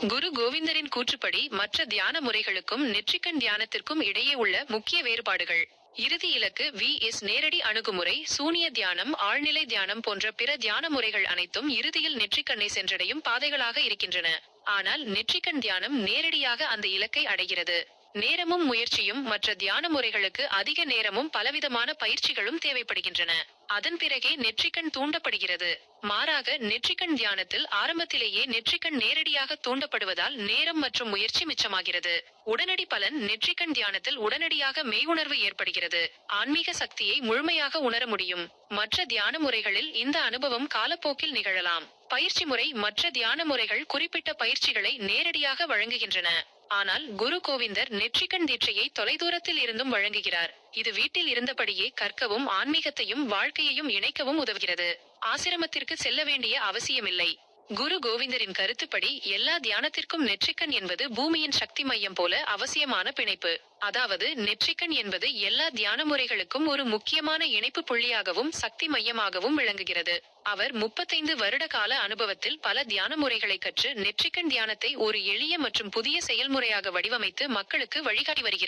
குரு கோவிந்தரின் கூற்றுப்படி மற்ற தியான முறைகளுக்கும் நெற்றிக்கண் தியானத்திற்கும் இடையே உள்ள முக்கிய வேறுபாடுகள். இறுதி இலக்கு வி எஸ் நேரடி அணுகுமுறை சூனிய தியானம் ஆழ்நிலை தியானம் போன்ற பிற தியான முறைகள் அனைத்தும் இறுதியில் நெற்றிக்கண்ணை சென்றடையும் பாதைகளாக இருக்கின்றன. ஆனால் நெற்றிக்கண் தியானம் நேரடியாக அந்த இலக்கை அடைகிறது. நேரமும் முயற்சியும் மற்ற தியான முறைகளுக்கு அதிக நேரமும் பலவிதமான பயிற்சிகளும் தேவைப்படுகின்றன. அதன் பிறகே நெற்றிக்கண் தூண்டப்படுகிறது. மாறாக நெற்றிக்கண் தியானத்தில் ஆரம்பத்திலேயே நெற்றிக்கண் நேரடியாக தூண்டப்படுவதால் நேரம் மற்றும் முயற்சி மிச்சமாகிறது. உடனடி பலன் நெற்றிக்கண் தியானத்தில் உடனடியாக மெய்யுணர்வு ஏற்படுகிறது. ஆன்மீக சக்தியை முழுமையாக உணர முடியும். மற்ற தியான முறைகளில் இந்த அனுபவம் காலப்போக்கில் நிகழலாம். பயிற்சி முறை மற்ற தியான முறைகள் குறிப்பிட்ட பயிற்சிகளை நேரடியாக வழங்குகின்றன. ஆனால் குரு கோவிந்தர் நெற்றிக்கண் தீட்சையை தொலைதூரத்தில் இருந்தும் வழங்குகிறார். இது வீட்டில் இருந்தபடியே கற்கவும் ஆன்மீகத்தையும் வாழ்க்கையையும் இணைக்கவும் உதவுகிறது. ஆசிரமத்திற்கு செல்ல வேண்டிய அவசியமில்லை. குரு கோவிந்தரின் கருத்துப்படி எல்லா தியானத்திற்கும் நெற்றிக்கண் என்பது பூமியின் சக்தி மையம் போல அவசியமான பிணைப்பு. அதாவது நெற்றிக்கண் என்பது எல்லா தியான முறைகளுக்கும் ஒரு முக்கியமான இணைப்பு புள்ளியாகவும் சக்தி மையமாகவும் விளங்குகிறது. அவர் முப்பத்தைந்து வருட கால அனுபவத்தில் பல தியான முறைகளை கற்று நெற்றிக்கண் தியானத்தை ஒரு எளிய மற்றும் புதிய செயல்முறையாக வடிவமைத்து மக்களுக்கு வழிகாட்டி வருகிறார்.